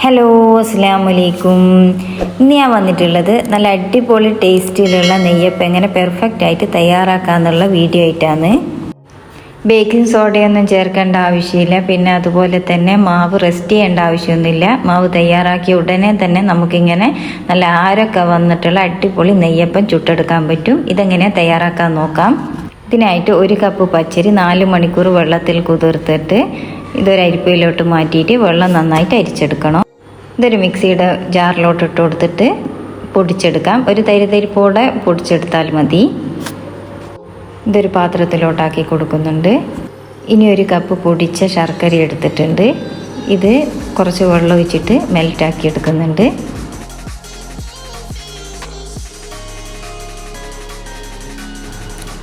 Hello അസ്സാം വലൈക്കും ഇന്ന് ഞാൻ വന്നിട്ടുള്ളത് നല്ല അടിപൊളി ടേസ്റ്റിലുള്ള നെയ്യപ്പം എങ്ങനെ പെർഫെക്റ്റ് ആയിട്ട് തയ്യാറാക്കാന്നുള്ള വീഡിയോ ആയിട്ടാണ്. ബേക്കിംഗ് സോഡയൊന്നും ചേർക്കേണ്ട ആവശ്യമില്ല. പിന്നെ അതുപോലെ തന്നെ മാവ് റെസ്റ്റ് ചെയ്യേണ്ട ആവശ്യമൊന്നുമില്ല. മാവ് തയ്യാറാക്കിയ ഉടനെ തന്നെ നമുക്കിങ്ങനെ നല്ല ആരൊക്കെ വന്നിട്ടുള്ള അടിപൊളി നെയ്യപ്പം ചുട്ടെടുക്കാൻ പറ്റും. ഇതെങ്ങനെ തയ്യാറാക്കാൻ നോക്കാം. ഇതിനായിട്ട് ഒരു കപ്പ് പച്ചരി നാല് മണിക്കൂർ വെള്ളത്തിൽ കുതിർത്തിട്ട് ഇതൊരു അരിപ്പയിലോട്ട് മാറ്റിയിട്ട് വെള്ളം നന്നായിട്ട് അരിച്ചെടുക്കണം. ഇതൊരു മിക്സിയുടെ ജാറിലോട്ട് ഇട്ട് കൊടുത്തിട്ട് പൊടിച്ചെടുക്കാം. ഒരു തരി തരിപ്പോടെ പൊടിച്ചെടുത്താൽ മതി. ഇതൊരു പാത്രത്തിലോട്ടാക്കി കൊടുക്കുന്നുണ്ട്. ഇനി ഒരു കപ്പ് പൊടിച്ച ശർക്കര എടുത്തിട്ടുണ്ട്. ഇത് കുറച്ച് വെള്ളം ഒഴിച്ചിട്ട് മെൽറ്റാക്കി എടുക്കുന്നുണ്ട്.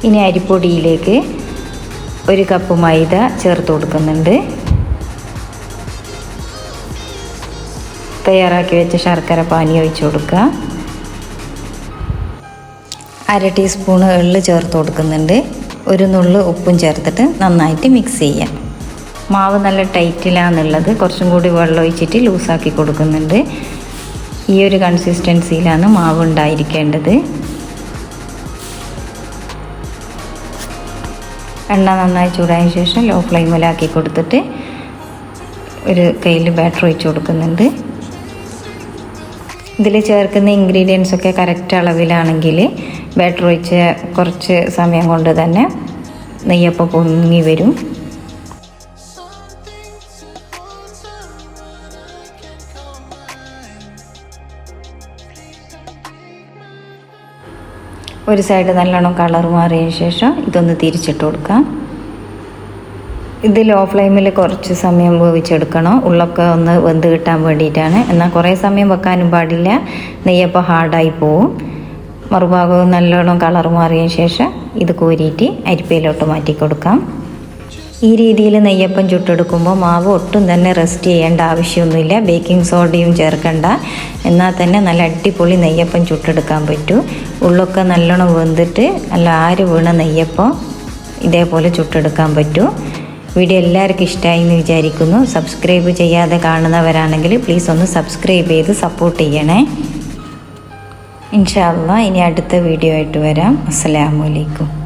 ഇനി അരിപ്പൊടിയിലേക്ക് ഒരു കപ്പ് മൈദ ചേർത്ത് കൊടുക്കുന്നുണ്ട്. തയ്യാറാക്കി വെച്ച ശർക്കര പാനി ഒഴിച്ചു കൊടുക്കുക. അര ടീസ്പൂൺ എള്ള് ചേർത്ത് കൊടുക്കുന്നുണ്ട്. ഒരു നുള്ളു ഉപ്പും ചേർത്തിട്ട് നന്നായിട്ട് മിക്സ് ചെയ്യാം മാവ് നല്ല ടൈറ്റിലാണെന്നുള്ളത് കുറച്ചും കൂടി വെള്ളം ഒഴിച്ചിട്ട് ലൂസാക്കി കൊടുക്കുന്നുണ്ട്. ഈ ഒരു കൺസിസ്റ്റൻസിയിലാണ് മാവ് ഉണ്ടായിരിക്കേണ്ടത്. എണ്ണ നന്നായി ചൂടായ ശേഷം ലോ ഫ്ലെയിമിലാക്കി കൊടുത്തിട്ട് ഒരു കയ്യിൽ ബാറ്റർ ഒഴിച്ച് കൊടുക്കുന്നുണ്ട്. ഇതിൽ ചേർക്കുന്ന ഇൻഗ്രീഡിയൻസ് ഒക്കെ കറക്റ്റ് അളവിലാണെങ്കിൽ ബാറ്റർ ഒഴിച്ച് കുറച്ച് സമയം കൊണ്ട് തന്നെ നെയ്യപ്പം പൊങ്ങി വരും. ഒരു സൈഡ് നല്ലോണം കളർ മാറിയതിന് ശേഷം ഇതൊന്ന് തിരിച്ചിട്ട് കൊടുക്കാം. ഇത് ലോ ഫ്ലെയിമിൽ കുറച്ച് സമയം വേവിച്ചെടുക്കണം ഉള്ളൊക്കെ ഒന്ന് വെന്ത് കിട്ടാൻ വേണ്ടിയിട്ടാണ്. എന്നാൽ കുറേ സമയം വെക്കാനും പാടില്ല. നെയ്യപ്പം ഹാർഡായി പോവും. മറുഭാഗവും നല്ലോണം കളർ മാറിയ ശേഷം ഇത് കോരിയിട്ട് അരിപ്പയിലോട്ട് മാറ്റി കൊടുക്കാം. ഈ രീതിയിൽ നെയ്യപ്പം ചുട്ടെടുക്കുമ്പോൾ മാവ് ഒട്ടും തന്നെ റെസ്റ്റ് ചെയ്യേണ്ട ആവശ്യമൊന്നുമില്ല. ബേക്കിംഗ് സോഡയും ചേർക്കണ്ട. എന്നാൽ തന്നെ നല്ല അടിപൊളി നെയ്യപ്പം ചുട്ടെടുക്കാൻ പറ്റും. ഉള്ളൊക്കെ നല്ലോണം വെന്തിട്ട് നല്ല ആര് വീണ നെയ്യപ്പം ഇതേപോലെ ചുട്ടെടുക്കാൻ പറ്റും. വീഡിയോ എല്ലാവർക്കും ഇഷ്ടമായി എന്ന് വിചാരിക്കുന്നു. സബ്സ്ക്രൈബ് ചെയ്യാതെ കാണുന്നവരാണെങ്കിൽ പ്ലീസ് ഒന്ന് സബ്സ്ക്രൈബ് ചെയ്ത് സപ്പോർട്ട് ചെയ്യണേ. ഇൻഷാല്ല ഇനി അടുത്ത വീഡിയോ ആയിട്ട് വരാം. അസ്സലാമലൈക്കും